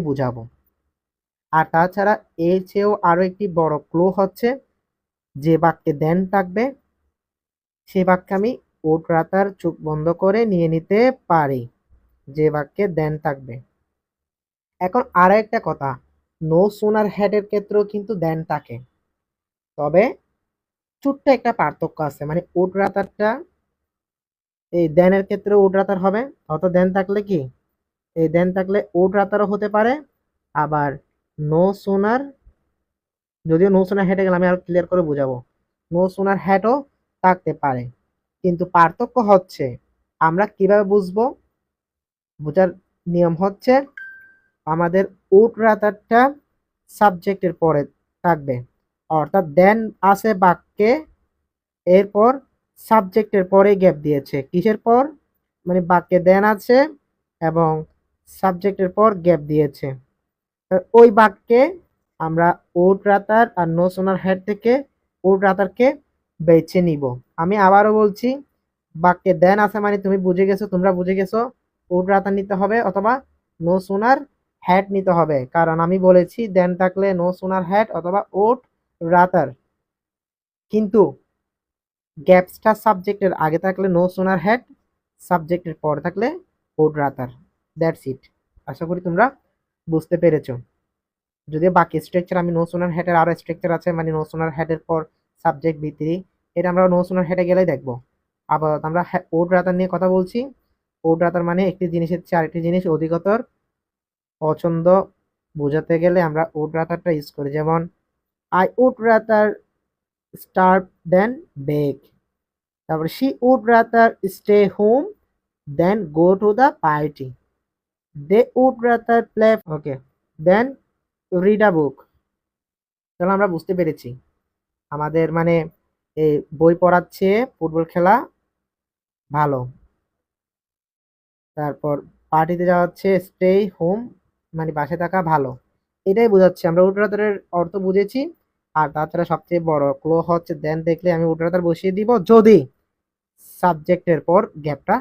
বুঝাবো। আর তাছাড়া এর চেয়েও আরও একটি বড় ক্লো হচ্ছে যে বাক্যে দেন থাকবে, সে বাক্যে আমি ওট রাতার চোখ বন্ধ করে নিয়ে নিতে পারি, যে বাক্যে দেন থাকবে। এখন আরও একটা কথা নো সোনার হেডের ক্ষেত্রেও কিন্তু দেন থাকে। তবে ছোট্ট একটা পার্থক্য আছে মানে ওট রাতারটা, এই দেনের ক্ষেত্রে ওট রাতার হবে অত দেন থাকলে কি? এই দেন থাকলে ওট রাতারও হতে পারে, আবার নো সোনার যদিও নো সোনার হেডে গেলে আমি আর ক্লিয়ার করে বুঝাবো। নো সোনার হেডও থাকতে পারে, কিন্তু পার্থক্য হচ্ছে আমরা কীভাবে বুঝব? বোঝার নিয়ম হচ্ছে আমাদের উট রাতারটা সাবজেক্টের পরে থাকবে, অর্থাৎ দেন আছে বাক্যে, এরপর সাবজেক্টের পরে গ্যাপ দিয়েছে। কিসের পর? মানে বাক্যে দেন আছে এবং সাবজেক্টের পর গ্যাপ দিয়েছে। ওই বাক্যে আমরা উট রাতার আর নো সোনার হেড থেকে উট রাতারকে বেছে নিব। আমি আবারও বলছি, বাক্যে দেন আছে মানে তুমি বুঝে গেছো, তোমরা বুঝে গেছো উট রাতার নিতে হবে অথবা নো সোনার হ্যাট নিতে হবে। কারণ আমি বলেছি, দেন থাকলে নো সোনার হ্যাট অথবা ওট রাতার। কিন্তু গ্যাপসটা সাবজেক্টের আগে থাকলে নো সোনার হ্যাট সাবজেক্টের পর থাকলে ওট রাতার। That's it. আশা করি তোমরা বুঝতে পেরেছ। যদিও বাকি স্ট্রাকচার আমি নো সোনার হ্যাটের আরও স্ট্রাকচার আছে মানে নো সোনার হ্যাটের পর সাবজেক্ট ভিত্তি এটা আমরা নো সোনার হ্যাটে গেলেই দেখব। আবার আমরা ওট রাতার নিয়ে কথা বলছি। ওট রাতার মানে একটি জিনিসের চেয়ে আরেকটি জিনিস অধিকতর পছন্দ বোঝাতে গেলে আমরা উড রাতারটা ইউজ করি। যেমন I would rather starve than beg তারপর she would rather stay home than go to the party they would rather play okay than read a book তাহলে আমরা বুঝতে পেরেছি। আমাদের মানে এই বই পড়ার চেয়ে ফুটবল খেলা ভালো। তারপর পার্টিতে যাওয়া হচ্ছে স্টে হোম মানে বাসে থাকা ভালো। এটাই বোঝাচ্ছে। আমরা উল্টারাতারের অর্থ বুঝেছি। আর তাছাড়া সবচেয়ে বড় ক্লো হচ্ছে দেন দেখলে আমি উল্টারাতার বসিয়ে দিব যদি সাবজেক্টের পর গ্যাপটা